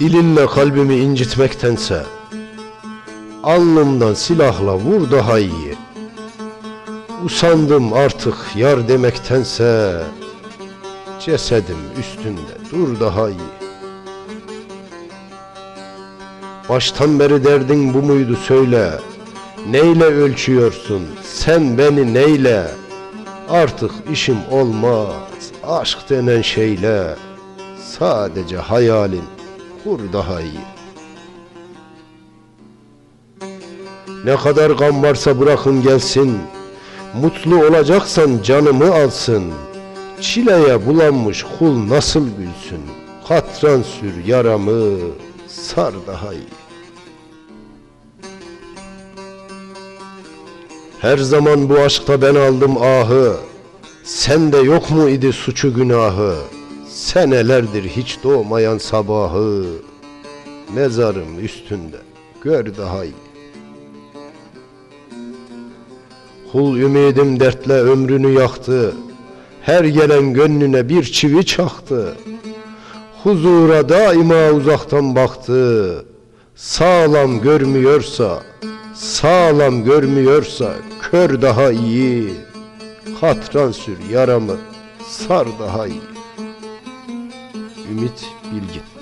Dilinle kalbimi incitmektense Alnımdan silahla vur daha iyi. Usandım artık yar demektense Cesedim üstünde dur daha iyi. Baştan beri derdin bu muydu söyle. Neyle ölçüyorsun? Sen beni neyle? Artık işim olmaz. Aşk denen şeyle Sadece hayalin kur daha iyi. Ne kadar gam varsa bırakın gelsin. Mutlu olacaksan canımı alsın. Çileye bulanmış kul nasıl gülsün? Katran sür yaramı sar daha iyi. Her zaman bu aşkta ben aldım ahı. Sende yok mu idi suçu günahı? Senelerdir hiç doğmayan sabahı. Mezarım üstünde gör daha iyi. Kul ümidim dertle ömrünü yaktı. Her gelen gönlüne bir çivi çaktı Huzura daima uzaktan baktı. Sağlam görmüyorsa Sağlam görmüyorsa Kör daha iyi. Katran sür yaramı Sar daha iyi. Ümit Bilgin